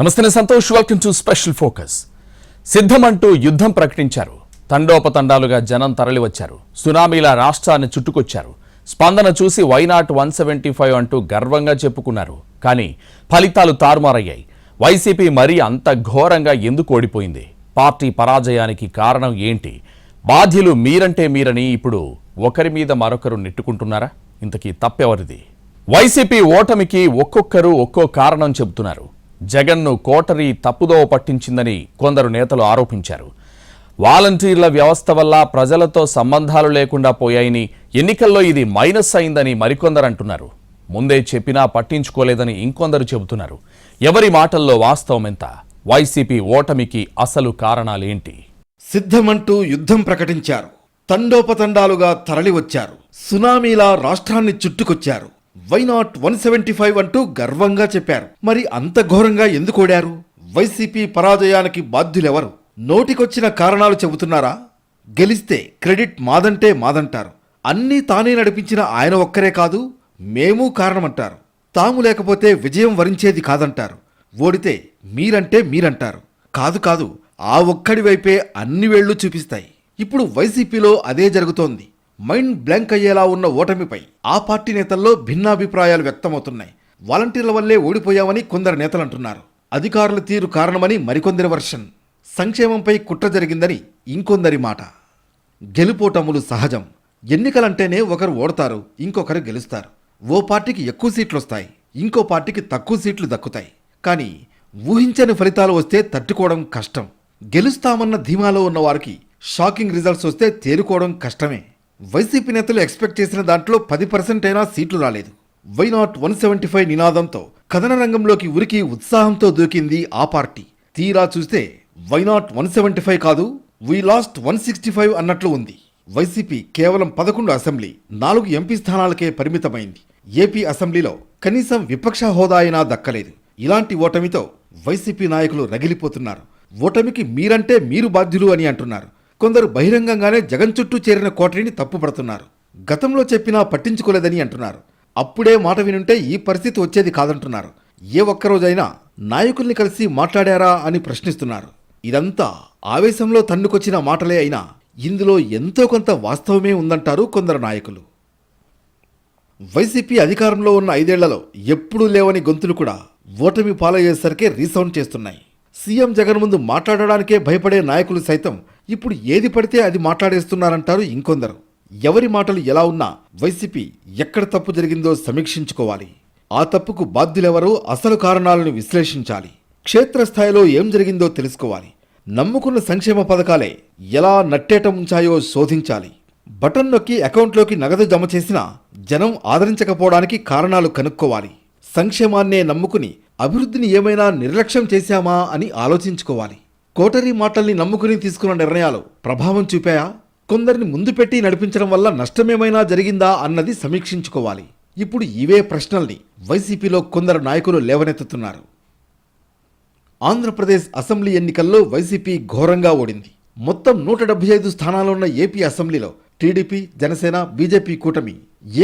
నమస్తే Santosh. Welcome to special focus సిద్ధమంటూ యుద్ధం ప్రకటించారు. తండోపతండాలుగా జనం తరలివచ్చారు. సునామీలా రాష్ట్రాన్ని చుట్టుకొచ్చారు. స్పందన చూసి వైనాట్ వన్ సెవెంటీ ఫైవ్ అంటూ గర్వంగా చెప్పుకున్నారు. కానీ ఫలితాలు తారుమారయ్యాయి. వైసీపీ మరీ అంత ఘోరంగా ఎందుకు ఓడిపోయింది? పార్టీ పరాజయానికి కారణం ఏంటి? బాధ్యులు మీరంటే మీరని ఇప్పుడు ఒకరి మీద మరొకరు నెట్టుకుంటున్నారా? ఇంతకీ తప్పెవరిది? వైసీపీ ఓటమికి ఒక్కొక్కరు ఒక్కో కారణం చెబుతున్నారు. జగన్ను కోటరీ తప్పుదోవ పట్టించిందని కొందరు నేతలు ఆరోపించారు. వాలంటీర్ల వ్యవస్థ వల్ల ప్రజలతో సంబంధాలు లేకుండా పోయాయని ఎన్నికల్లో ఇది మైనస్ అయిందని మరికొందరు అంటున్నారు ముందే చెప్పినా పట్టించుకోలేదని ఇంకొందరు చెబుతున్నారు. ఎవరి మాటల్లో వాస్తవం ఎంత? వైసీపీ ఓటమికి అసలు కారణాలేంటి? సిద్ధమంటూ యుద్ధం ప్రకటించారు. తండోపతండాలుగా తరలివచ్చారు. సునామీలా రాష్ట్రాన్ని చుట్టుకొచ్చారు. Why not one seventy five అంటూ గర్వంగా చెప్పారు. మరి అంత ఘోరంగా ఎందుకు ఓడారు? వైసీపీ పరాజయానికి బాధ్యులెవరు? నోటికొచ్చిన కారణాలు చెబుతున్నారా? గెలిస్తే క్రెడిట్ మాదంటే మాదంటారు. అన్నీ తానే నడిపించిన ఆయన ఒక్కరే కాదు మేము కారణమంటారు. తాము లేకపోతే విజయం వరించేది కాదంటారు. ఓడితే మీరంటే మీరంటారు. కాదు కాదు ఆ ఒక్కడి వైపే అన్ని వేళ్ళు చూపిస్తాయి. ఇప్పుడు వైసీపీలో అదే జరుగుతోంది. మైండ్ బ్లాంక్ అయ్యేలా ఉన్న ఓటమిపై ఆ పార్టీ నేతల్లో భిన్నాభిప్రాయాలు వ్యక్తమవుతున్నాయి. వాలంటీర్ల వల్లే ఓడిపోయామని కొందరు నేతలు అంటున్నారు. అధికారుల తీరు కారణమని మరికొందరి వర్షన్. సంక్షేమంపై కుట్ర జరిగిందని ఇంకొందరి మాట. గెలుపోటములు సహజం. ఎన్నికలంటేనే ఒకరు ఓడతారు ఇంకొకరు గెలుస్తారు. ఓ పార్టీకి ఎక్కువ సీట్లు వస్తాయి ఇంకో పార్టీకి తక్కువ సీట్లు దక్కుతాయి. కానీ ఊహించని ఫలితాలు వస్తే తట్టుకోవడం కష్టం. గెలుస్తామన్న ధీమాలో ఉన్నవారికి షాకింగ్ రిజల్ట్స్ వస్తే తేరుకోవడం కష్టమే. వైసీపీ నేతలు ఎక్స్పెక్ట్ చేసిన దాంట్లో పది పర్సెంట్ అయినా సీట్లు రాలేదు. Why not one seventy five నినాదంతో కథన రంగంలోకి ఉరికి ఉత్సాహంతో దూకింది ఆ పార్టీ. తీరా చూస్తే why not one seventy five కాదు we lost one sixty five అన్నట్లు ఉంది. వైసీపీ కేవలం పదకొండు అసెంబ్లీ నాలుగు ఎంపీ స్థానాలకే పరిమితమైంది. ఏపీ అసెంబ్లీలో కనీసం విపక్ష హోదా అయినా దక్కలేదు. ఇలాంటి ఓటమితో వైసీపీ నాయకులు రగిలిపోతున్నారు. ఓటమికి మీరంటే మీరు బాధ్యులు అని అంటున్నారు. కొందరు బహిరంగంగానే జగన్ చుట్టూ చేరిన కోటరిని తప్పుపడుతున్నారు. గతంలో చెప్పినా పట్టించుకోలేదని అంటున్నారు. అప్పుడే మాట వినుంటే ఈ పరిస్థితి వచ్చేది కాదంటున్నారు. ఏ ఒక్కరోజైనా నాయకుల్ని కలిసి మాట్లాడారా అని ప్రశ్నిస్తున్నారు. ఇదంతా ఆవేశంలో తన్నుకొచ్చిన మాటలే అయినా ఇందులో ఎంతో కొంత వాస్తవమే ఉందంటారు కొందరు నాయకులు. వైసీపీ అధికారంలో ఉన్న ఐదేళ్ళలో ఎప్పుడూ లేవని గొంతులు కూడా ఓటమి పాలయ్యేసరికే రీసౌండ్ చేస్తున్నాయి. సీఎం జగన్ ముందు మాట్లాడడానికే భయపడే నాయకులు సైతం ఇప్పుడు ఏది పడితే అది మాట్లాడేస్తున్నారంటారు ఇంకొందరు. ఎవరి మాటలు ఎలా ఉన్నా వైసీపీ ఎక్కడ తప్పు జరిగిందో సమీక్షించుకోవాలి. ఆ తప్పుకు బాధ్యులెవరో అసలు కారణాలను విశ్లేషించాలి. క్షేత్రస్థాయిలో ఏం జరిగిందో తెలుసుకోవాలి. నమ్ముకున్న సంక్షేమ పథకాలే ఎలా నట్టేట ఉంచాయో శోధించాలి. బటన్ నొక్కి అకౌంట్లోకి నగదు జమ చేసినా జనం ఆదరించకపోవడానికి కారణాలు కనుక్కోవాలి. సంక్షేమాన్నే నమ్ముకుని అభివృద్ధిని ఏమైనా నిర్లక్ష్యం చేశామా అని ఆలోచించుకోవాలి. కోటరీ మాటల్ని నమ్ముకుని తీసుకున్న నిర్ణయాలు ప్రభావం చూపాయా? కొందరిని ముందు పెట్టి నడిపించడం వల్ల నష్టమేమైనా జరిగిందా అన్నది సమీక్షించుకోవాలి. ఇప్పుడు ఇవే ప్రశ్నల్ని వైసీపీలో కొందరు నాయకులు లేవనెత్తుతున్నారు. ఆంధ్రప్రదేశ్ అసెంబ్లీ ఎన్నికల్లో వైసీపీ ఘోరంగా ఓడింది. మొత్తం నూట డెబ్బై ఐదు స్థానాలున్న ఏపీ అసెంబ్లీలో టీడీపీ జనసేన బీజేపీ కూటమి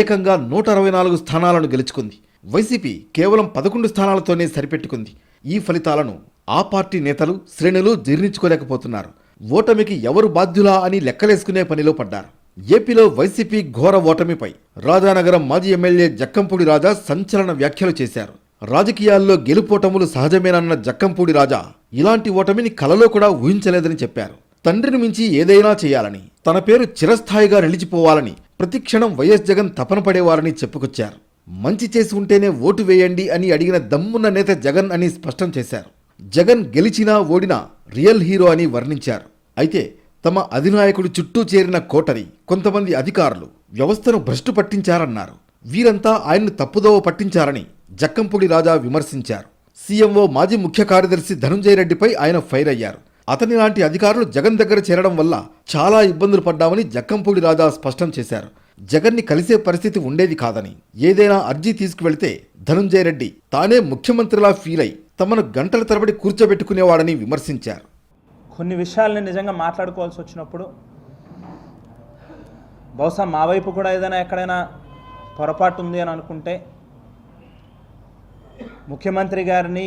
ఏకంగా నూట అరవై నాలుగు స్థానాలను గెలుచుకుంది. వైసీపీ కేవలం పదకొండు స్థానాలతోనే సరిపెట్టుకుంది. ఈ ఫలితాలను ఆ పార్టీ నేతలు శ్రేణులు జీర్ణించుకోలేకపోతున్నారు. ఓటమికి ఎవరు బాధ్యులా అని లెక్కలేసుకునే పనిలో పడ్డారు. ఏపీలో వైసీపీ ఘోర ఓటమిపై రాజానగరం మాజీ ఎమ్మెల్యే జక్కంపూడి రాజా సంచలన వ్యాఖ్యలు చేశారు. రాజకీయాల్లో గెలుపోటములు సహజమేనన్న జక్కంపూడి రాజా ఇలాంటి ఓటమిని కలలో కూడా ఊహించలేదని చెప్పారు. తండ్రిని మించి ఏదైనా చేయాలని తన పేరు చిరస్థాయిగా నిలిచిపోవాలని ప్రతిక్షణం వైఎస్ జగన్ తపన పడేవారని చెప్పుకొచ్చారు. మంచి చేసి ఉంటేనే ఓటు వేయండి అని అడిగిన దమ్మున్న నేత జగన్ అని స్పష్టం చేశారు. జగన్ గెలిచినా ఓడినా రియల్ హీరో అని వర్ణించారు. అయితే తమ అధినాయకుడు చుట్టూ చేరిన కోటరి కొంతమంది అధికారులు వ్యవస్థను భ్రష్టు పట్టించారన్నారు. వీరంతా ఆయన్ను తప్పుదోవ పట్టించారని జక్కంపూడి రాజా విమర్శించారు. సీఎంఓ మాజీ ముఖ్య కార్యదర్శి ధనుంజయ రెడ్డిపై ఆయన ఫైర్ అయ్యారు. అతని లాంటి అధికారులు జగన్ దగ్గర చేరడం వల్ల చాలా ఇబ్బందులు పడ్డామని జక్కంపూడి రాజా స్పష్టం చేశారు. జగన్ని కలిసే పరిస్థితి ఉండేది కాదని ఏదైనా అర్జీ తీసుకువెళ్తే ధనుంజయ రెడ్డి తానే ముఖ్యమంత్రిలా ఫీల్ అయి తమను గంటల తరబడి కూర్చోబెట్టుకునేవాడని విమర్శించారు. కొన్ని విషయాల్ని నిజంగా మాట్లాడుకోవాల్సి వచ్చినప్పుడు బహుశా మా వైపు కూడా ఏదైనా ఎక్కడైనా పొరపాటు ఉంది అని అనుకుంటే ముఖ్యమంత్రి గారిని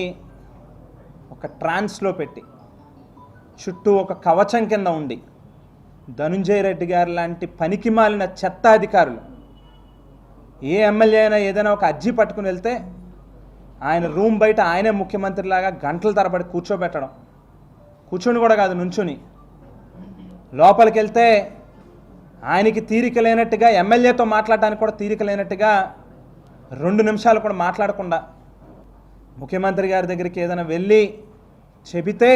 ఒక ట్రాన్స్లో పెట్టి చుట్టూ ఒక కవచం కింద ఉండి ధనుంజయ రెడ్డి గారు లాంటి పనికి మాలిన చెత్త అధికారులు ఏ ఎమ్మెల్యే అయినా ఏదైనా ఒక అర్జీ పట్టుకుని వెళ్తే ఆయన రూమ్ బయట ఆయనే ముఖ్యమంత్రిలాగా గంటల తరబడి కూర్చోబెట్టడం. కూర్చొని కూడా కాదు నుంచుని. లోపలికి వెళ్తే ఆయనకి తీరిక లేనట్టుగా ఎమ్మెల్యేతో మాట్లాడడానికి కూడా తీరిక లేనట్టుగా రెండు నిమిషాలు కూడా మాట్లాడకుండా ముఖ్యమంత్రి గారి దగ్గరికి ఏదైనా వెళ్ళి చెబితే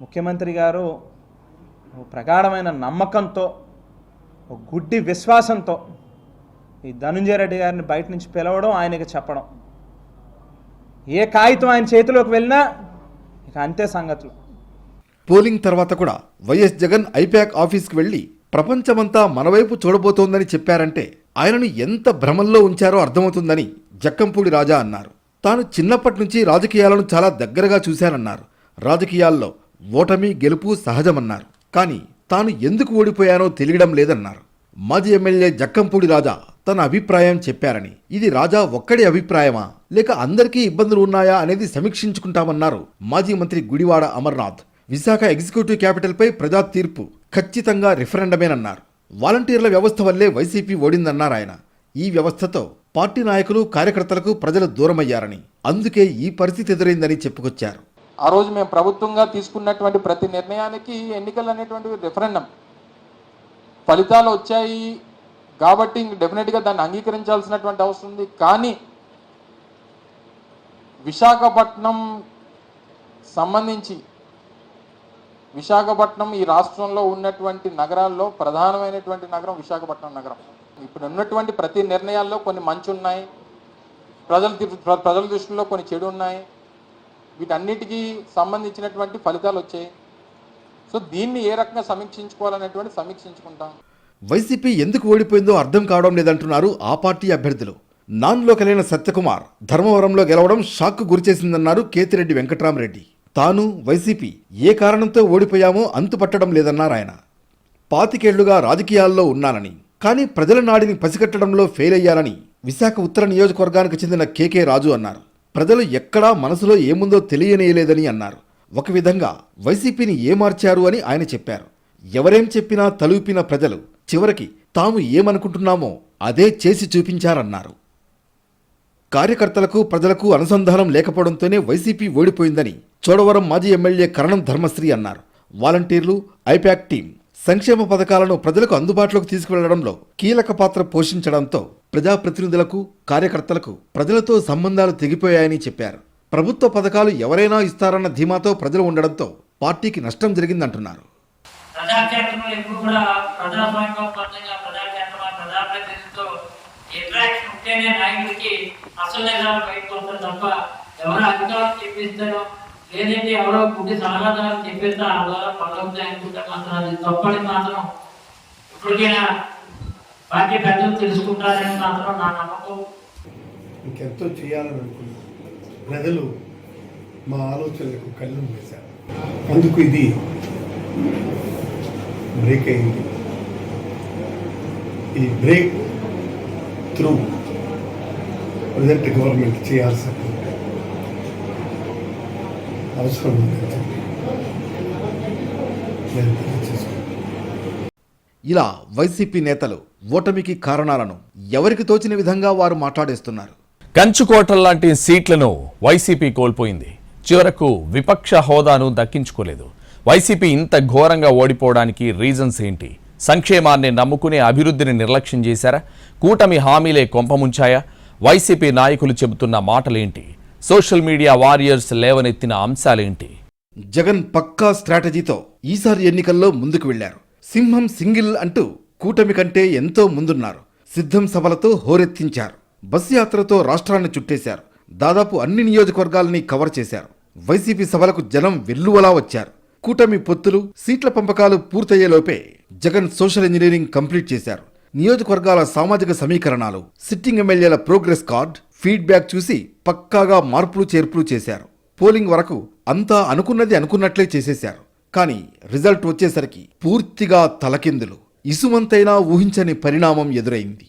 ముఖ్యమంత్రి గారు ప్రగాఢమైన నమ్మకంతో గుడ్డి విశ్వాసంతో ఈ ధనుంజయ రెడ్డి గారిని బయట నుంచి పిలవడం ఆయనకి చెప్పడం. ఏ కాగితం ఆయన చేతిలోకి వెళ్ళినా ఇక అంతే సంగతులు. పోలింగ్ తర్వాత కూడా వైఎస్ జగన్ ఐప్యాక్ ఆఫీస్కి వెళ్ళి ప్రపంచమంతా మనవైపు చూడబోతోందని చెప్పారంటే ఆయనను ఎంత భ్రమంలో ఉంచారో అర్థమవుతుందని జక్కంపూడి రాజా అన్నారు. తాను చిన్నప్పటి నుంచి రాజకీయాలను చాలా దగ్గరగా చూశానన్నారు. రాజకీయాల్లో ఓటమి గెలుపు సహజమన్నారు. కానీ తాను ఎందుకు ఓడిపోయానో తెలియడం లేదన్నారు. మాజీ ఎమ్మెల్యే జక్కంపూడి రాజా తన అభిప్రాయం చెప్పారని. ఇది రాజా ఒక్కడి అభిప్రాయమా? లేక అందరికీ ఇబ్బందులు ఉన్నాయా అనేది సమీక్షించుకుంటామన్నారు మాజీ మంత్రి గుడివాడ అమర్నాథ్. విశాఖ ఎగ్జిక్యూటివ్ క్యాపిటల్పై ప్రజా తీర్పు ఖచ్చితంగా రిఫరెండమేనన్నారు. వాలంటీర్ల వ్యవస్థ వల్లే వైసీపీ ఓడిందన్నారు ఆయన. ఈ వ్యవస్థతో పార్టీ నాయకులు కార్యకర్తలకు ప్రజలు దూరమయ్యారని. అందుకే ఈ పరిస్థితి ఎదురైందని చెప్పుకొచ్చారు. ఆ రోజు మేము ప్రభుత్వంగా తీసుకున్నటువంటి ప్రతి నిర్ణయానికి ఎన్నికలు అనేటువంటివి రిఫరెండం. ఫలితాలు వచ్చాయి కాబట్టి ఇంక డెఫినెట్గా దాన్ని అంగీకరించాల్సినటువంటి అవసరం ఉంది. కానీ విశాఖపట్నం సంబంధించి విశాఖపట్నం ఈ రాష్ట్రంలో ఉన్నటువంటి నగరాల్లో ప్రధానమైనటువంటి నగరం విశాఖపట్నం నగరం. ఇప్పుడు ఉన్నటువంటి ప్రతి నిర్ణయాల్లో కొన్ని మంచి ఉన్నాయి ప్రజల ప్ర- ప్రజల దృష్టిలో కొన్ని చెడు ఉన్నాయి వీటన్నిటికీ సంబంధించినటువంటి ఫలితాలు వచ్చాయి. సో దీన్ని ఏ రకంగా సమీక్షించుకోవాలనేటువంటి సమీక్షించుకుంటాం. వైసీపీ ఎందుకు ఓడిపోయిందో అర్థం కావడం లేదంటున్నారు ఆ పార్టీ అభ్యర్థులు. నాన్లో కలిగిన సత్యకుమార్ ధర్మవరంలో గెలవడం షాక్కు గురిచేసిందన్నారు కేతిరెడ్డి వెంకట్రామరెడ్డి. తాను వైసీపీ ఏ కారణంతో ఓడిపోయామో అంతుపట్టడం లేదన్నారు ఆయన. పాతికేళ్ళుగా రాజకీయాల్లో ఉన్నానని కానీ ప్రజల నాడిని పసిగట్టడంలో ఫెయిల్ అయ్యారని విశాఖ ఉత్తర నియోజకవర్గానికి చెందిన కేకే రాజు అన్నారు. ప్రజలు ఎక్కడా మనసులో ఏముందో తెలియనేయలేదని అన్నారు. ఒక విధంగా వైసీపీని ఏమార్చారు అని ఆయన చెప్పారు. ఎవరేం చెప్పినా తలూపిన ప్రజలు చివరికి తాము ఏమనుకుంటున్నామో అదే చేసి చూపించారన్నారు. కార్యకర్తలకు ప్రజలకు అనుసంధానం లేకపోవడంతోనే వైసీపీ ఓడిపోయిందని చోడవరం మాజీ ఎమ్మెల్యే కరణం ధర్మశ్రీ అన్నారు. వాలంటీర్లు ఐపాక్ టీం సంక్షేమ పథకాలను ప్రజలకు అందుబాటులోకి తీసుకువెళ్ళడంలో కీలక పాత్ర పోషించడంతో ప్రజాప్రతినిధులకు కార్యకర్తలకు ప్రజలతో సంబంధాలు తెగిపోయాయని చెప్పారు. ప్రభుత్వ పథకాలు ఎవరైనా ఇస్తారన్న ధీమాతో ప్రజలు ఉండడంతో పార్టీకి నష్టం జరిగిందంటున్నారు. ప్రజాక్షేత్రంలో ఎప్పుడు కూడా ప్రజాస్వామ్యబద్ధంగా ప్రజాక్షేత్రంలో ప్రజాప్రతినిధులతో ఇంటరాక్షన్ ఉంటేనే నాయకుడికి అసలు నిజాలు బయటకు వస్తారు తప్ప ఎవరో అధికారులు చెప్పిస్తారో లేదంటే ఎవరో గుడ్డి సలహాదారులు చెప్పిస్తా ఆ ద్వారా పనులు అనుకుంటే మాత్రం అది తప్పని మాత్రం ఇప్పటికైనా పార్టీ పెద్దలు తెలుసుకుంటారని మాత్రం నా నమ్మకం. ఇంకెంతో చేయాలని ప్రజలు మా ఆలోచనలకు కళ్ళు వేశారు అందుకు ఇది బ్రేక్ అయింది. ఈ బ్రేక్ త్రూ ప్రజెంట్ గవర్నమెంట్ చేయాల్సిన అవసరం ఇలా వైసీపీ నేతలు ఓటమికి కారణాలను ఎవరికి తోచిన విధంగా వారు మాట్లాడేస్తున్నారు? కంచుకోటల్లాంటి సీట్లను వైసీపీ కోల్పోయింది. చివరకు విపక్ష హోదాను దక్కించుకోలేదు. వైసీపీ ఇంత ఘోరంగా ఓడిపోవడానికి రీజన్స్ ఏంటి? సంక్షేమాన్ని నమ్ముకునే అభివృద్ధిని నిర్లక్ష్యం చేశారా? కూటమి హామీలే కొంపముంచాయా వైసీపీ నాయకులు చెబుతున్న మాటలేంటి? సోషల్ మీడియా వారియర్స్ లేవనెత్తిన అంశాలేంటి? జగన్ పక్కా స్ట్రాటజీతో ఈసారి ఎన్నికల్లో ముందుకు వెళ్ళారు సింహం సింగిల్ అంటూ కూటమి కంటే ఎంతో ముందున్నారు. సిద్ధం సభలతో హోరెత్తించారు. బస్ యాత్రతో రాష్ట్రాన్ని చుట్టేశారు. దాదాపు అన్ని నియోజకవర్గాలని కవర్ చేశారు. వైసీపీ సభలకు జనం వెల్లువలా వచ్చారు. కూటమి పొత్తులు సీట్ల పంపకాలు పూర్తయ్యేలోపే జగన్ సోషల్ ఇంజనీరింగ్ కంప్లీట్ చేశారు. నియోజకవర్గాల సామాజిక సమీకరణాలు సిట్టింగ్ ఎమ్మెల్యేల ప్రోగ్రెస్ కార్డ్ ఫీడ్బ్యాక్ చూసి పక్కాగా మార్పులు చేర్పులు చేశారు. పోలింగ్ వరకు అంతా అనుకున్నది అనుకున్నట్లే చేసేశారు. కానీ రిజల్ట్ వచ్చేసరికి పూర్తిగా తలకిందులు. ఇసుమంతైనా ఊహించని పరిణామం ఎదురైంది.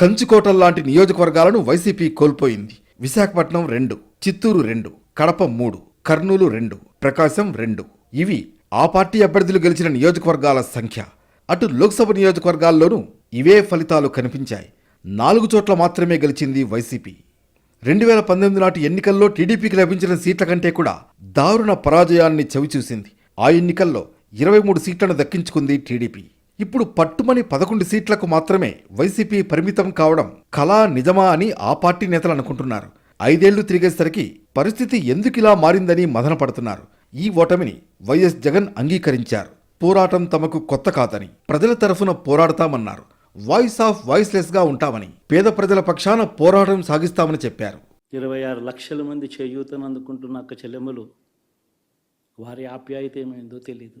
కంచుకోటల్లాంటి నియోజకవర్గాలను వైసీపీ కోల్పోయింది. విశాఖపట్నం రెండు చిత్తూరు రెండు కడప మూడు కర్నూలు రెండు ప్రకాశం రెండు. ఇవి ఆ పార్టీ అభ్యర్థులు గెలిచిన నియోజకవర్గాల సంఖ్య. అటు లోక్సభ నియోజకవర్గాల్లోనూ ఇవే ఫలితాలు కనిపించాయి. నాలుగు చోట్ల మాత్రమే గెలిచింది వైసీపీ. రెండు వేల పంతొమ్మిది నాటి ఎన్నికల్లో టీడీపీకి లభించిన సీట్ల కంటే కూడా దారుణ పరాజయాన్ని చవిచూసింది. ఆ ఎన్నికల్లో ఇరవై మూడు సీట్లను దక్కించుకుంది టీడీపీ. ఇప్పుడు పట్టుమని పదకొండు సీట్లకు మాత్రమే వైసీపీ పరిమితం కావడం కళా నిజమా అని ఆ పార్టీ నేతలు అనుకుంటున్నారు. ఐదేళ్ళు తిరిగేసరికి పరిస్థితి ఎందుకిలా మారిందని మదనపడుతున్నారు. ఈ ఓటమిని వైఎస్ జగన్ అంగీకరించారు. పోరాటం తమకు కొత్త కాదని ప్రజల తరఫున పోరాడతామన్నారు. వాయిస్ ఆఫ్ వాయిస్లెస్గా ఉంటామని పేద ప్రజల పక్షాన పోరాటం సాగిస్తామని చెప్పారు. ఇరవై ఆరు లక్షల మంది చేయూతను అందుకుంటున్న అక్క చెల్లెమ్మలు వారి ఆప్యాయత ఏమైందో తెలియదు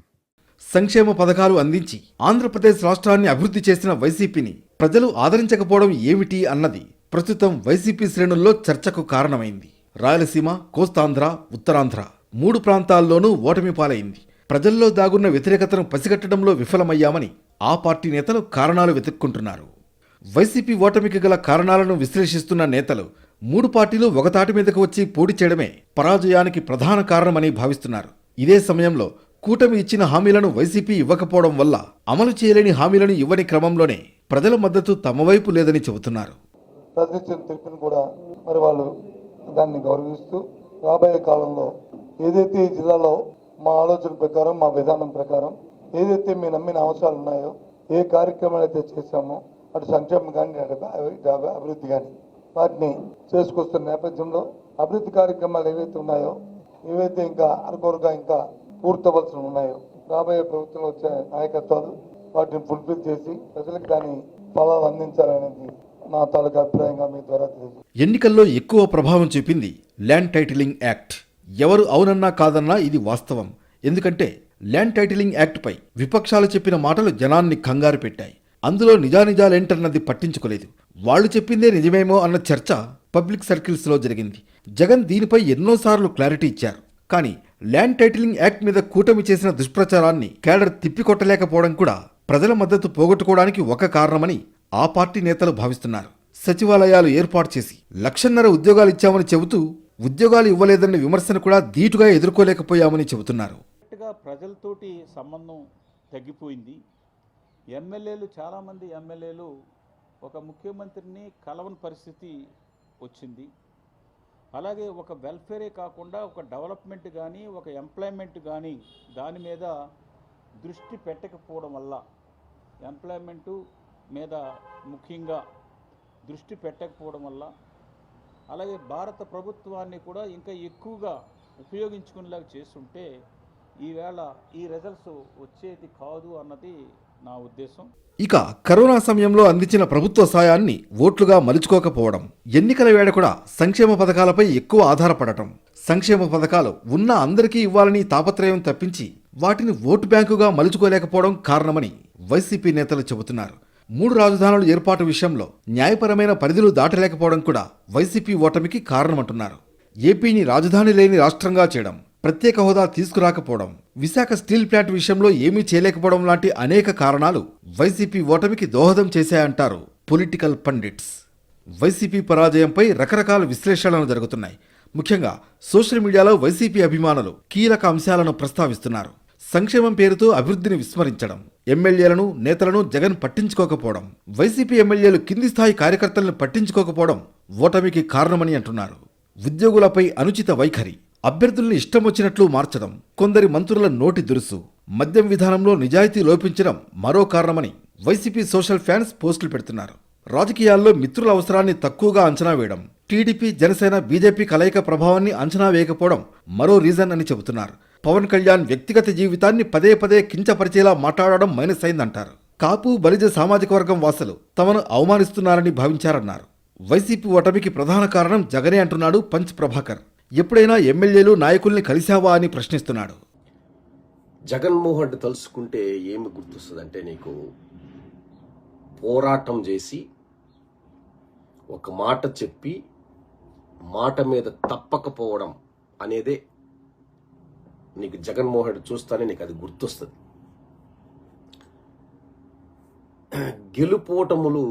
సంక్షేమ పథకాలు అందించి ఆంధ్రప్రదేశ్ రాష్ట్రాన్ని అభివృద్ధి చేసిన వైసీపీని ప్రజలు ఆదరించకపోవడం ఏమిటి అన్నది ప్రస్తుతం వైసీపీ శ్రేణుల్లో చర్చకు కారణమైంది. రాయలసీమ కోస్తాంధ్ర ఉత్తరాంధ్ర మూడు ప్రాంతాల్లోనూ ఓటమి పాలైంది. ప్రజల్లో దాగున్న వ్యతిరేకతను పసిగట్టడంలో విఫలమయ్యామని ఆ పార్టీ నేతలు కారణాలు వెతుక్కుంటున్నారు. వైసీపీ ఓటమికి గల కారణాలను విశ్లేషిస్తున్న నేతలు మూడు పార్టీలు ఒకతాటి మీదకు వచ్చి పోటీ చేయడమే పరాజయానికి ప్రధాన కారణమని భావిస్తున్నారు. ఇదే సమయంలో కూటమి ఇచ్చిన హామీలను వైసీపీ ఇవ్వకపోవడం వల్ల అమలు చేయలేని హామీలను ఇవ్వని క్రమంలోనే ప్రజల మద్దతు తమ వైపు లేదని చెబుతున్నారు. ప్రజలిచ్చిన కూడా మరి వాళ్ళు దాన్ని గౌరవిస్తూ రాబోయే కాలంలో ఏదైతే ఈ జిల్లాలో మా ఆలోచన ప్రకారం మా విధానం ప్రకారం ఏదైతే మీ నమ్మిన అవసరాలు ఉన్నాయో ఏ కార్యక్రమాలు అయితే చేశామో అటు సంక్షేమం కానీ అటు అభివృద్ధి కానీ వాటిని చేసుకొస్తున్న నేపథ్యంలో అభివృద్ధి కార్యక్రమాలు ఏవైతే ఉన్నాయో ఏవైతే ఇంకా అరకొరగా ఇంకా పూర్తవలసి ఉన్నాయో. రాబోయే ప్రభుత్వంలో వచ్చే నాయకత్వాలు వాటిని ఫుల్ఫిల్ చేసి ప్రజలకు దాని ఫలాలు అందించాలనేది నా తాలూకా అభిప్రాయంగా మీ ద్వారా ఎన్నికల్లో ఎక్కువ ప్రభావం చూపింది ల్యాండ్ టైటిలింగ్ యాక్ట్. ఎవరు అవునన్నా కాదన్నా ఇది వాస్తవం. ఎందుకంటే ల్యాండ్ టైటిలింగ్ యాక్ట్పై విపక్షాలు చెప్పిన మాటలు జనాన్ని కంగారు పెట్టాయి. అందులో నిజానిజాలేంటన్నది పట్టించుకోలేదు. వాళ్ళు చెప్పిందే నిజమేమో అన్న చర్చ పబ్లిక్ సర్కిల్స్లో జరిగింది. జగన్ దీనిపై ఎన్నోసార్లు క్లారిటీ ఇచ్చారు. కానీ ల్యాండ్ టైటిలింగ్ యాక్ట్ మీద కూటమి చేసిన దుష్ప్రచారాన్ని కేడర్ తిప్పికొట్టలేకపోవడం కూడా ప్రజల మద్దతు పోగొట్టుకోవడానికి ఒక కారణమని ఆ పార్టీ నేతలు భావిస్తున్నారు. సచివాలయాలు ఏర్పాటు చేసి లక్షన్నర ఉద్యోగాలు ఇచ్చామని చెబుతూ ఉద్యోగాలు ఇవ్వలేదన్న విమర్శను కూడా ధీటుగా ఎదుర్కోలేకపోయామని చెబుతున్నారు. ప్రజలతోటి సంబంధం తగ్గిపోయింది. ఎమ్మెల్యేలు చాలామంది ఎమ్మెల్యేలు ఒక ముఖ్యమంత్రిని కలవని పరిస్థితి వచ్చింది. అలాగే ఒక వెల్ఫేరే కాకుండా ఒక డెవలప్మెంట్ కానీ ఒక ఎంప్లాయ్మెంట్ కానీ దాని మీద దృష్టి పెట్టకపోవడం వల్ల ఎంప్లాయ్మెంటు మీద ముఖ్యంగా దృష్టి పెట్టకపోవడం వల్ల అలాగే భారత ప్రభుత్వాన్ని కూడా ఇంకా ఎక్కువగా ఉపయోగించుకునేలాగా చేస్తుంటే ఈవేళ ఈ రిజల్ట్స్ వచ్చేది కాదు అన్నది నా ఉద్దేశం. ఇక కరోనా సమయంలో అందించిన ప్రభుత్వ సాయాన్ని ఓట్లుగా మలుచుకోకపోవడం ఎన్నికల వేళ కూడా సంక్షేమ పథకాలపై ఎక్కువ ఆధారపడటం సంక్షేమ పథకాలు ఉన్న అందరికీ ఇవ్వాలని తాపత్రయం తప్పించి వాటిని ఓటు బ్యాంకుగా మలుచుకోలేకపోవడం కారణమని వైసీపీ నేతలు చెబుతున్నారు. మూడు రాజధానుల ఏర్పాటు విషయంలో న్యాయపరమైన పరిధులు దాటలేకపోవడం కూడా వైసీపీ ఓటమికి కారణమంటున్నారు. ఏపీని రాజధాని లేని రాష్ట్రంగా చేయడం ప్రత్యేక హోదా తీసుకురాకపోవడం విశాఖ స్టీల్ ప్లాంట్ విషయంలో ఏమీ చేయలేకపోవడం లాంటి అనేక కారణాలు వైసీపీ ఓటమికి దోహదం చేశాయంటారు పొలిటికల్ పండిట్స్. వైసీపీ పరాజయంపై రకరకాల విశ్లేషణలు జరుగుతున్నాయి. ముఖ్యంగా సోషల్ మీడియాలో వైసీపీ అభిమానులు కీలక అంశాలను ప్రస్తావిస్తున్నారు. సంక్షేమం పేరుతో అభివృద్ధిని విస్మరించడం ఎమ్మెల్యేలను నేతలను జగన్ పట్టించుకోకపోవడం వైసీపీ ఎమ్మెల్యేలు కింది స్థాయి కార్యకర్తలను పట్టించుకోకపోవడం ఓటమికి కారణమని అంటున్నారు. ఉద్యోగులపై అనుచిత వైఖరి అభ్యర్థుల్ని ఇష్టం వచ్చినట్లు మార్చడం కొందరి మంత్రుల నోటి దురుసు మద్యం విధానంలో నిజాయితీ లోపించడం మరో కారణమని వైసీపీ సోషల్ ఫ్యాన్స్ పోస్టులు పెడుతున్నారు. రాజకీయాల్లో మిత్రుల అవసరాన్ని తక్కువగా అంచనా వేయడం టీడీపీ జనసేన బీజేపీ కలయిక ప్రభావాన్ని అంచనా వేయకపోవడం మరో రీజన్ అని చెబుతున్నారు. పవన్ కళ్యాణ్ వ్యక్తిగత జీవితాన్ని పదే పదే కించపరిచేలా మాట్లాడడం మైనస్ అయిందంటారు. కాపు బలిజ సామాజిక వర్గం వాసులు తమను అవమానిస్తున్నారని భావించారన్నారు. వైసీపీ ఓటమికి ప్రధాన కారణం జగనే అంటున్నాడు పంచ్ ప్రభాకర్. ఎప్పుడైనా ఎమ్మెల్యేలు నాయకుల్ని కలిశావా అని ప్రశ్నిస్తున్నాడు. జగన్మోహన్ రెడ్డి తలుసుకుంటే ఏమి గుర్తొస్తుందంటే నీకు పోరాటం చేసి ఒక మాట చెప్పి మాట మీద తప్పకపోవడం అనేదే నీకు జగన్మోహన్ రెడ్డి చూస్తానే నీకు అది గుర్తొస్తుంది. గెలుపోటములు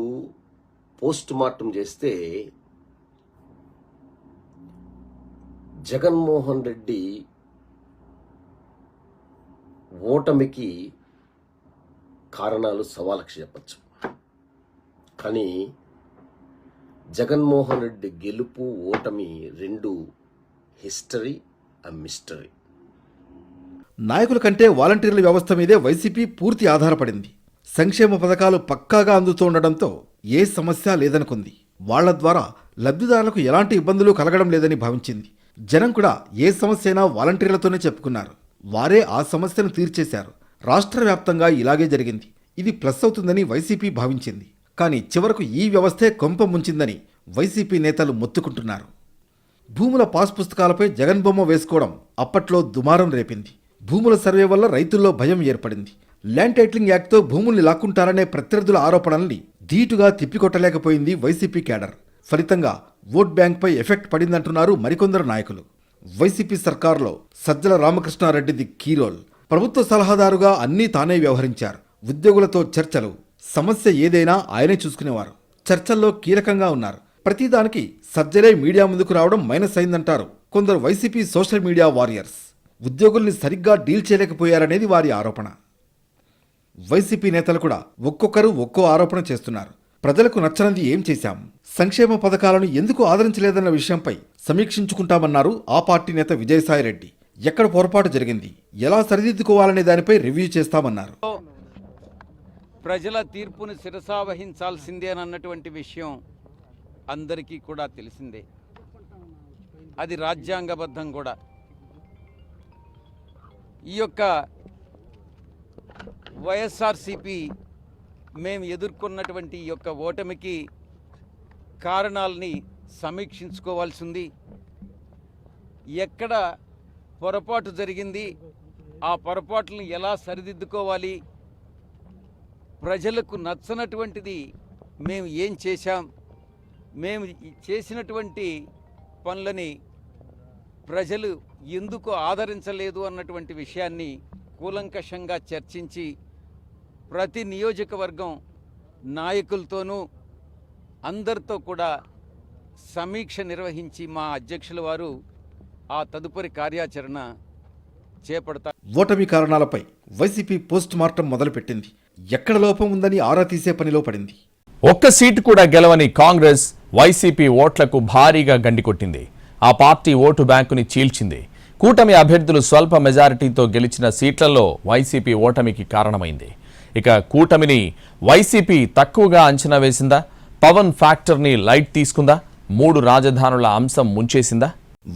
పోస్ట్ మార్టం చేస్తే జగన్మోహన్ రెడ్డి ఓటమికి కారణాలు సవాలక్ష చెప్పచ్చు. కానీ జగన్మోహన్ రెడ్డి గెలుపు ఓటమి రెండు హిస్టరీ ఆ మిస్టరీ. నాయకుల కంటే వాలంటీర్ల వ్యవస్థ మీదే వైసీపీ పూర్తి ఆధారపడింది. సంక్షేమ పథకాలు పక్కాగా అందుతుండటంతో ఏ సమస్య లేదనుకుంది. వాళ్ళ ద్వారా లబ్ధిదారులకు ఎలాంటి ఇబ్బందులు కలగడం లేదని భావించింది. జనం కూడా ఏ సమస్య అయినా వాలంటీర్లతోనే చెప్పుకున్నారు. వారే ఆ సమస్యను తీర్చేశారు. రాష్ట్ర వ్యాప్తంగా ఇలాగే జరిగింది. ఇది ప్లస్ అవుతుందని వైసీపీ భావించింది. కానీ చివరకు ఈ వ్యవస్థే కొంప ముంచిందని వైసీపీ నేతలు మొత్తుకుంటున్నారు. భూముల పాస్ పుస్తకాలపై జగన్ బొమ్మ వేసుకోవడం అప్పట్లో దుమారం రేపింది. భూముల సర్వే వల్ల రైతుల్లో భయం ఏర్పడింది. ల్యాండ్ టైటిలింగ్ యాక్ట్తో భూముల్ని లాక్కుంటారనే ప్రత్యర్థుల ఆరోపణల్ని ధీటుగా తిప్పికొట్టలేకపోయింది వైసీపీ క్యాడర్. ఫలితంగా ఓట్ బ్యాంక్పై ఎఫెక్ట్ పడిందంటున్నారు మరికొందరు నాయకులు. వైసీపీ సర్కారులో సజ్జల రామకృష్ణారెడ్డిది కీరోల్. ప్రభుత్వ సలహాదారుగా అన్నీ తానే వ్యవహరించారు. ఉద్యోగులతో చర్చలు. సమస్య ఏదైనా ఆయనే చూసుకునేవారు. చర్చల్లో కీలకంగా ఉన్నారు. ప్రతిదానికి సజ్జలే మీడియా ముందుకు రావడం మైనస్ అయిందంటారు కొందరు వైసీపీ సోషల్ మీడియా వారియర్స్. ఉద్యోగుల్ని సరిగ్గా డీల్ చేయలేకపోయారనేది వారి ఆరోపణ. వైసీపీ నేతలు కూడా ఒక్కొక్కరు ఒక్కో ఆరోపణ చేస్తున్నారు. ప్రజలకు నచ్చనిది ఏం చేశాం? సంక్షేమ పథకాలను ఎందుకు ఆదరించలేదన్న విషయంపై సమీక్షించుకుంటామన్నారు ఆ పార్టీ నేత విజయసాయిరెడ్డి. ఎక్కడ పొరపాటు జరిగింది? ఎలా సరిదిద్దుకోవాలనే దానిపై రివ్యూ చేస్తామన్నారు. ప్రజల తీర్పును శిరసావహించాల్సిందే అన్నటువంటి విషయం అందరికీ కూడా తెలిసిందే. అది రాజ్యాంగబద్ధం కూడా. ఈ యొక్క వైఎస్ఆర్సిపి మేము ఎదుర్కొన్నటువంటి యొక్క ఓటమికి కారణాలని సమీక్షించుకోవాల్సి ఉంది ఎక్కడ పొరపాటు జరిగింది ఆ పొరపాట్లను ఎలా సరిదిద్దుకోవాలి ప్రజలకు నచ్చనటువంటిది మేము ఏం చేశాం మేము చేసినటువంటి పనులని ప్రజలు ఎందుకు ఆదరించలేదు అన్నటువంటి విషయాన్ని కూలంకషంగా చర్చించి ప్రతి నియోజకవర్గం నాయకులతోనూ అందరితో కూడా సమీక్ష నిర్వహించి మా అధ్యక్షుల వారు ఆ తదుపరి కార్యాచరణ చేపడతారు. ఓటమి కారణాలపై వైసీపీ పోస్ట్ మార్టం మొదలుపెట్టింది. ఎక్కడ లోపం ఉందని ఆరా తీసే పనిలో పడింది. ఒక్క సీటు కూడా గెలవని కాంగ్రెస్ వైసీపీ ఓట్లకు భారీగా గండికొట్టింది. ఆ పార్టీ ఓటు బ్యాంకుని చీల్చింది. కూటమి అభ్యర్థులు స్వల్ప మెజారిటీతో గెలిచిన సీట్లలో వైసీపీ ఓటమికి కారణమైంది. ఇక కూటమిని వైసీపీ తక్కువగా అంచనా వేసిందా? పవన్ ఫ్యాక్టర్ని లైట్ తీసుకుందా? మూడు రాజధానుల అంశం ముంచేసిందా?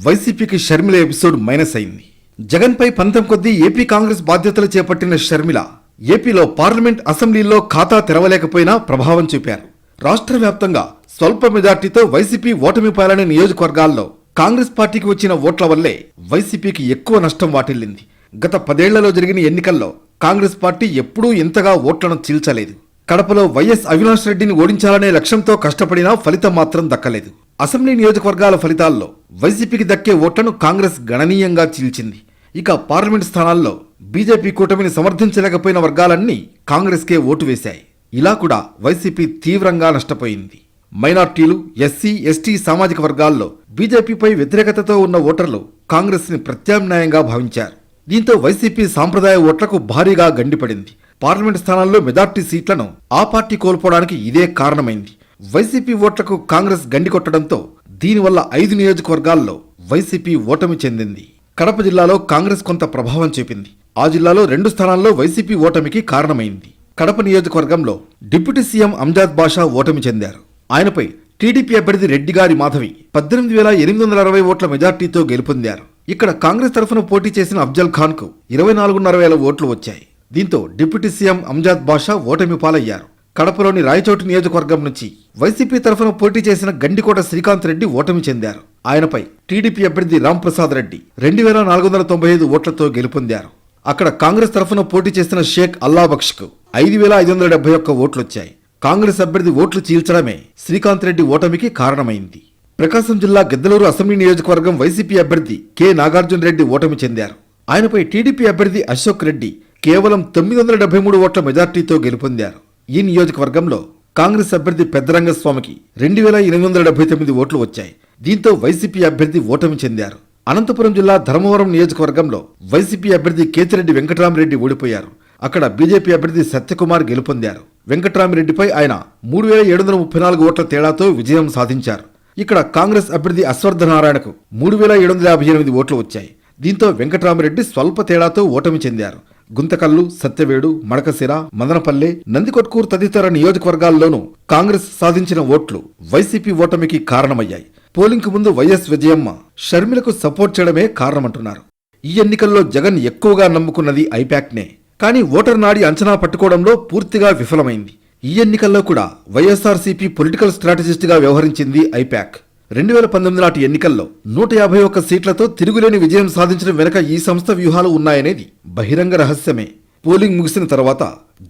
వైసీపీకి షర్మిల ఎపిసోడ్ మైనస్ అయింది. జగన్పై పంతం కొద్దీ ఏపీ కాంగ్రెస్ బాధ్యతలు చేపట్టిన షర్మిల ఏపీలో పార్లమెంట్ అసెంబ్లీలో ఖాతా తెరవలేకపోయినా ప్రభావం చూపారు. రాష్ట్ర వ్యాప్తంగా స్వల్ప మెజార్టీతో వైసీపీ ఓటమి పాలనే నియోజకవర్గాల్లో కాంగ్రెస్ పార్టీకి వచ్చిన ఓట్ల వల్లే వైసీపీకి ఎక్కువ నష్టం వాటిల్లింది. గత పదేళ్ళలో జరిగిన ఎన్నికల్లో కాంగ్రెస్ పార్టీ ఎప్పుడూ ఇంతగా ఓట్లను చీల్చలేదు. కడపలో వైఎస్ అవినాష్ రెడ్డిని ఓడించాలనే లక్ష్యంతో కష్టపడినా ఫలితం మాత్రం దక్కలేదు. అసెంబ్లీ నియోజకవర్గాల ఫలితాల్లో వైసీపీకి దక్కే ఓట్లను కాంగ్రెస్ గణనీయంగా చీల్చింది. ఇక పార్లమెంట్ స్థానాల్లో బీజేపీ కూటమిని సమర్థించలేకపోయిన వర్గాలన్నీ కాంగ్రెస్కే ఓటు వేశాయి. ఇలా కూడా వైసీపీ తీవ్రంగా నష్టపోయింది. మైనార్టీలు ఎస్సీ ఎస్టీ సామాజిక వర్గాల్లో బీజేపీపై వ్యతిరేకతతో ఉన్న ఓటర్లు కాంగ్రెస్ని ప్రత్యామ్నాయంగా భావించారు. దీంతో వైసీపీ సాంప్రదాయ ఓట్లకు భారీగా గండిపడింది. పార్లమెంట్ స్థానాల్లో మెజార్టీ సీట్లను ఆ పార్టీ కోల్పోవడానికి ఇదే కారణమైంది. వైసీపీ ఓట్లకు కాంగ్రెస్ గండికొట్టడంతో దీనివల్ల ఐదు నియోజకవర్గాల్లో వైసీపీ ఓటమి చెందింది. కడప జిల్లాలో కాంగ్రెస్ కొంత ప్రభావం చూపింది. ఆ జిల్లాలో రెండు స్థానాల్లో వైసీపీ ఓటమికి కారణమైంది. కడప నియోజకవర్గంలో డిప్యూటీ సీఎం అంజాద్ బాషా ఓటమి చెందారు. ఆయనపై టీడీపీ అభ్యర్థి రెడ్డిగారి మాధవి పద్దెనిమిది వేల ఎనిమిది వందల అరవై ఓట్ల మెజార్టీతో గెలుపొందారు. ఇక్కడ కాంగ్రెస్ తరఫున పోటీ చేసిన అఫ్జల్ ఖాన్కు ఇరవై నాలుగున్నర వేల ఓట్లు వచ్చాయి. దీంతో డిప్యూటీ సీఎం అంజాద్ బాషా ఓటమి పాలయ్యారు. కడపలోని రాయచోటి నియోజకవర్గం నుంచి వైసీపీ తరఫున పోటీ చేసిన గండికోట శ్రీకాంత్ రెడ్డి ఓటమి చెందారు. ఆయనపై టీడీపీ అభ్యర్థి రాంప్రసాద్ రెడ్డి రెండు వేల నాలుగు వందల తొంభై ఐదు ఓట్లతో గెలుపొందారు. అక్కడ కాంగ్రెస్ తరఫున పోటీ చేసిన షేక్ అల్లాబక్ష్కు ఐదు వేల ఐదు వందల డెబ్బై ఒక్క ఓట్లొచ్చాయి. కాంగ్రెస్ అభ్యర్థి ఓట్లు చీల్చడమే శ్రీకాంత్ రెడ్డి ఓటమికి కారణమైంది. ప్రకాశం జిల్లా గిద్దలూరు అసెంబ్లీ నియోజకవర్గం వైసీపీ అభ్యర్థి కె. నాగార్జున రెడ్డి ఓటమి చెందారు. ఆయనపై టీడీపీ అభ్యర్థి అశోక్ రెడ్డి కేవలం తొమ్మిది వందల డెబ్బై మూడు ఓట్ల మెజార్టీతో గెలుపొందారు. ఈ నియోజకవర్గంలో కాంగ్రెస్ అభ్యర్థి పెద్దరంగస్వామికి రెండు వేల ఎనిమిది వందల డెబ్బై తొమ్మిది ఓట్లు వచ్చాయి. దీంతో వైసీపీ అభ్యర్థి ఓటమి చెందారు. అనంతపురం జిల్లా ధర్మవరం నియోజకవర్గంలో వైసీపీ అభ్యర్థి కేతిరెడ్డి వెంకటరామరెడ్డి ఓడిపోయారు. అక్కడ బీజేపీ అభ్యర్థి సత్యకుమార్ గెలుపొందారు. వెంకటరామిరెడ్డిపై ఆయన మూడు వేల ఏడు వందల ముప్పై నాలుగు ఓట్ల తేడాతో విజయం సాధించారు. ఇక్కడ కాంగ్రెస్ అభ్యర్థి అశ్వర్థ నారాయణకు మూడు వేల ఏడు వందల యాభై ఎనిమిది ఓట్లు వచ్చాయి. దీంతో వెంకటరామిరెడ్డి స్వల్ప తేడాతో ఓటమి చెందారు. గుంతకల్లు సత్యవేడు మడకసిర మదనపల్లె నందికొట్కూరు తదితర నియోజకవర్గాల్లోనూ కాంగ్రెస్ సాధించిన ఓట్లు వైసీపీ ఓటమికి కారణమయ్యాయి. పోలింగ్కు ముందు వైఎస్ విజయమ్మ షర్మిలకు సపోర్ట్ చేయడమే కారణమంటున్నారు. ఈ ఎన్నికల్లో జగన్ ఎక్కువగా నమ్ముకున్నది ఐపాక్నే కానీ ఓటర్ నాడి అంచనా పట్టుకోవడంలో పూర్తిగా విఫలమైంది. ఈ ఎన్నికల్లో కూడా వైఎస్ఆర్సీపీ పొలిటికల్ స్ట్రాటజిస్ట్గా వ్యవహరించింది ఐపాక్. రెండు వేల పంతొమ్మిది నాటి ఎన్నికల్లో నూట యాభై ఒక్క సీట్లతో తిరుగులేని విజయం సాధించడం వెనుక ఈ సంస్థ వ్యూహాలు ఉన్నాయనేది బహిరంగ రహస్యమే. పోలింగ్ ముగిసిన తర్వాత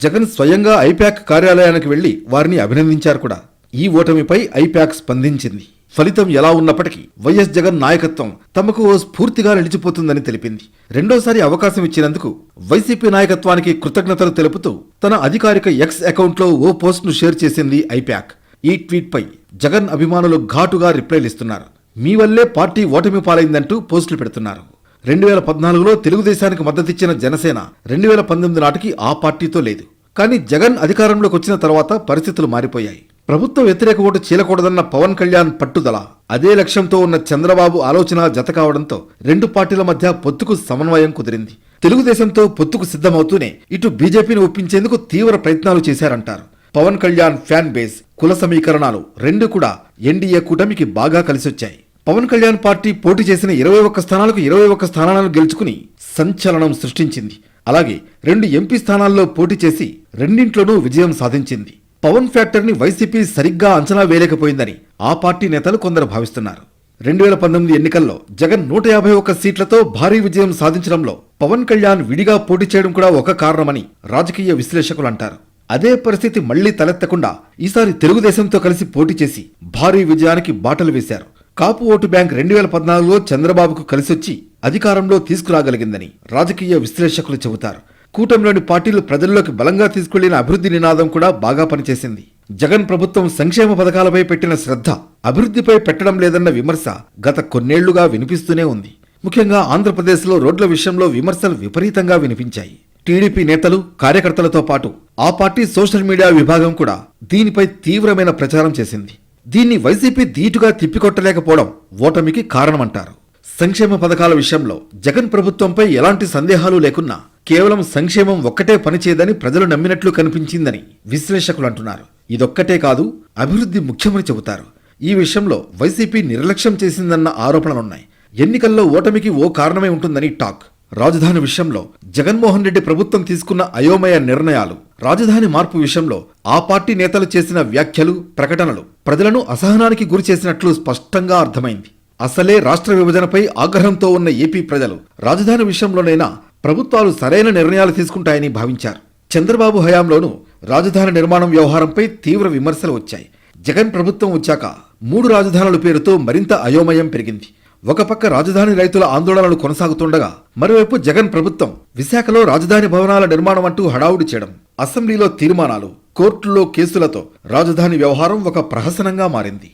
జగన్ స్వయంగా ఐపాక్ కార్యాలయానికి వెళ్ళి వారిని అభినందించారు కూడా. ఈ ఓటమిపై ఐపాక్ స్పందించింది. ఫలితం ఎలా ఉన్నప్పటికీ వైఎస్ జగన్ నాయకత్వం తమకు ఓ స్ఫూర్తిగా నిలిచిపోతుందని తెలిపింది. రెండోసారి అవకాశం ఇచ్చినందుకు వైసీపీ నాయకత్వానికి కృతజ్ఞతలు తెలుపుతూ తన అధికారిక ఎక్స్ అకౌంట్లో ఓ పోస్ట్ను షేర్ చేసింది ఐపాక్ ఈ ట్వీట్పై జగన్ అభిమానులు ఘాటుగా రిప్లైలిస్తున్నారు మీ వల్లే పార్టీ ఓటమి పాలైందంటూ పోస్టులు పెడుతున్నారు. రెండు వేల పద్నాలుగులో తెలుగుదేశానికి మద్దతిచ్చిన జనసేన రెండు వేల పంతొమ్మిది నాటికి ఆ పార్టీతో లేదు. కానీ జగన్ అధికారంలోకి వచ్చిన తర్వాత పరిస్థితులు మారిపోయాయి. ప్రభుత్వ వ్యతిరేక ఓటు చీలకూడదన్న పవన్ కళ్యాణ్ పట్టుదల అదే లక్ష్యంతో ఉన్న చంద్రబాబు ఆలోచన జత కావడంతో రెండు పార్టీల మధ్య పొత్తుకు సమన్వయం కుదిరింది. తెలుగుదేశంతో పొత్తుకు సిద్ధమవుతూనే ఇటు బీజేపీని ఒప్పించేందుకు తీవ్ర ప్రయత్నాలు చేశారంటారు. పవన్ కళ్యాణ్ ఫ్యాన్ బేస్ కుల సమీకరణాలు రెండు కూడా ఎన్డీఏ కూటమికి బాగా కలిసొచ్చాయి. పవన్ కళ్యాణ్ పార్టీ పోటీ చేసిన ఇరవై ఒక్క స్థానాలకు ఇరవై ఒక్క స్థానాలను గెలుచుకుని సంచలనం సృష్టించింది. అలాగే రెండు ఎంపీ స్థానాల్లో పోటీ చేసి రెండింట్లోనూ విజయం సాధించింది. పవన్ ఫ్యాక్టర్ని వైసీపీ సరిగ్గా అంచనా వేయలేకపోయిందని ఆ పార్టీ నేతలు కొందరు భావిస్తున్నారు. రెండు వేల పంతొమ్మిది ఎన్నికల్లో జగన్ నూట యాభై ఒక్క సీట్లతో భారీ విజయం సాధించడంలో పవన్ కళ్యాణ్ విడిగా పోటీ చేయడం కూడా ఒక కారణమని రాజకీయ విశ్లేషకులు అంటారు. అదే పరిస్థితి మళ్ళీ తలెత్తకుండా ఈసారి తెలుగుదేశంతో కలిసి పోటీ చేసి భారీ విజయానికి బాటలు వేశారు. కాపు ఓటు బ్యాంక్ రెండు వేల పద్నాలుగులో చంద్రబాబుకు కలిసొచ్చి అధికారంలో తీసుకురాగలిగిందని రాజకీయ విశ్లేషకులు చెబుతారు. కూటమిలోని పార్టీలు ప్రజల్లోకి బలంగా తీసుకెళ్ళిన అభివృద్ధి నినాదం కూడా బాగా పనిచేసింది. జగన్ ప్రభుత్వం సంక్షేమ పథకాలపై పెట్టిన శ్రద్ధ అభివృద్ధిపై పెట్టడం లేదన్న విమర్శ గత కొన్నేళ్ళుగా వినిపిస్తూనే ఉంది. ముఖ్యంగా ఆంధ్రప్రదేశ్లో రోడ్ల విషయంలో విమర్శలు విపరీతంగా వినిపించాయి. టీడీపీ నేతలు కార్యకర్తలతో పాటు ఆ పార్టీ సోషల్ మీడియా విభాగం కూడా దీనిపై తీవ్రమైన ప్రచారం చేసింది. దీన్ని వైసీపీ ధీటుగా తిప్పికొట్టలేకపోవడం ఓటమికి కారణమంటారు. సంక్షేమ పథకాల విషయంలో జగన్ ప్రభుత్వంపై ఎలాంటి సందేహాలు లేకున్నా కేవలం సంక్షేమం ఒక్కటే పనిచేయదని ప్రజలు నమ్మినట్లు కనిపించిందని విశ్లేషకులు అంటున్నారు. ఇదొక్కటే కాదు అభివృద్ధి ముఖ్యమని చెబుతారు. ఈ విషయంలో వైసీపీ నిర్లక్ష్యం చేసిందన్న ఆరోపణలున్నాయి. ఎన్నికల్లో ఓటమికి ఓ కారణమే ఉంటుందని టాక్. రాజధాని విషయంలో జగన్మోహన్ రెడ్డి ప్రభుత్వం తీసుకున్న అయోమయ నిర్ణయాలు రాజధాని మార్పు విషయంలో ఆ పార్టీ నేతలు చేసిన వ్యాఖ్యలు ప్రకటనలు ప్రజలను అసహనానికి గురి చేసినట్లు స్పష్టంగా అర్థమైంది. అసలే రాష్ట్ర విభజనపై ఆగ్రహంతో ఉన్న ఏపీ ప్రజలు రాజధాని విషయంలోనైనా ప్రభుత్వాలు సరైన నిర్ణయాలు తీసుకుంటాయని భావించారు. చంద్రబాబు హయాంలోనూ రాజధాని నిర్మాణం వ్యవహారంపై తీవ్ర విమర్శలు వచ్చాయి. జగన్ ప్రభుత్వం వచ్చాక మూడు రాజధానుల పేరుతో మరింత అయోమయం పెరిగింది. ఒక పక్క రాజధాని రైతుల ఆందోళనలు కొనసాగుతుండగా మరోవైపు జగన్ ప్రభుత్వం విశాఖలో రాజధాని భవనాల నిర్మాణం అంటూ హడావుడి చేయడం అసెంబ్లీలో తీర్మానాలు కోర్టుల్లో కేసులతో రాజధాని వ్యవహారం ఒక ప్రహసనంగా మారింది.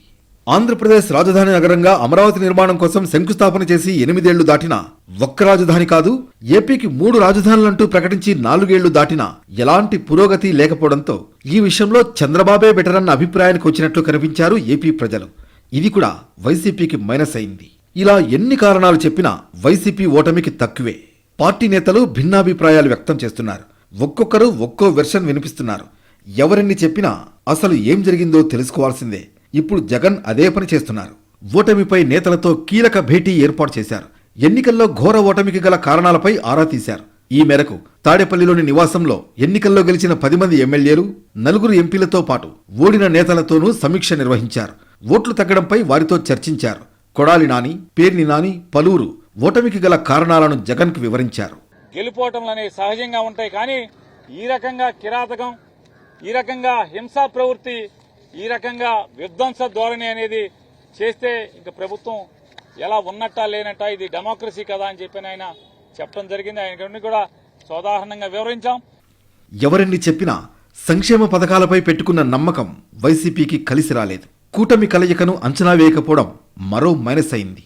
ఆంధ్రప్రదేశ్ రాజధాని నగరంగా అమరావతి నిర్మాణం కోసం శంకుస్థాపన చేసి ఎనిమిదేళ్ళు దాటినా ఒక్క రాజధాని కాదు ఏపీకి మూడు రాజధానులంటూ ప్రకటించి నాలుగేళ్ళు దాటినా ఎలాంటి పురోగతి లేకపోవడంతో ఈ విషయంలో చంద్రబాబే బెటర్ అన్న అభిప్రాయానికి వచ్చినట్లు కనిపించారు ఏపీ ప్రజలు. ఇది కూడా వైసీపీకి మైనస్ అయింది. ఇలా ఎన్ని కారణాలు చెప్పినా వైసీపీ ఓటమికి తక్కువే. పార్టీ నేతలు భిన్నాభిప్రాయాలు వ్యక్తం చేస్తున్నారు. ఒక్కొక్కరు ఒక్కో వెర్షన్ వినిపిస్తున్నారు. ఎవరెన్ని చెప్పినా అసలు ఏం జరిగిందో తెలుసుకోవాల్సిందే. ఇప్పుడు జగన్ అదే పని చేస్తున్నారు. ఓటమిపై నేతలతో కీలక భేటీ ఏర్పాటు చేశారు. ఎన్నికల్లో ఘోర ఓటమికి గల కారణాలపై ఆరా తీశారు. ఈ మేరకు తాడేపల్లిలోని నివాసంలో ఎన్నికల్లో గెలిచిన పది మంది ఎమ్మెల్యేలు నలుగురు ఎంపీలతో పాటు ఓడిన నేతలతోనూ సమీక్ష నిర్వహించారు. ఓట్లు తగ్గడంపై వారితో చర్చించారు. కొడాలి నాని పేర్ని నాని పలువురు ఓటమికి గల కారణాలను జగన్కు వివరించారు. అనేవి సహజంగా ఉంటాయి కానీ ఈ రకంగా కిరాతకం ఈ రకంగా హింసా ప్రవృత్తి ఈ రకంగా విధ్వంస ధోరణి అనేది చేస్తే ఇంక ప్రభుత్వం ఎలా ఉన్నట్టా లేనట్టా ఇది డెమోక్రసీ కదా అని చెప్పి ఆయన చెప్పడం జరిగింది. ఆయన కూడా సోదాహరణంగా వివరించాం. ఎవరెన్ని చెప్పినా సంక్షేమ పథకాలపై పెట్టుకున్న నమ్మకం వైసీపీకి కలిసి రాలేదు. కూటమి కలయికను అంచనా వేయకపోవడం మరో మైనస్ అయింది.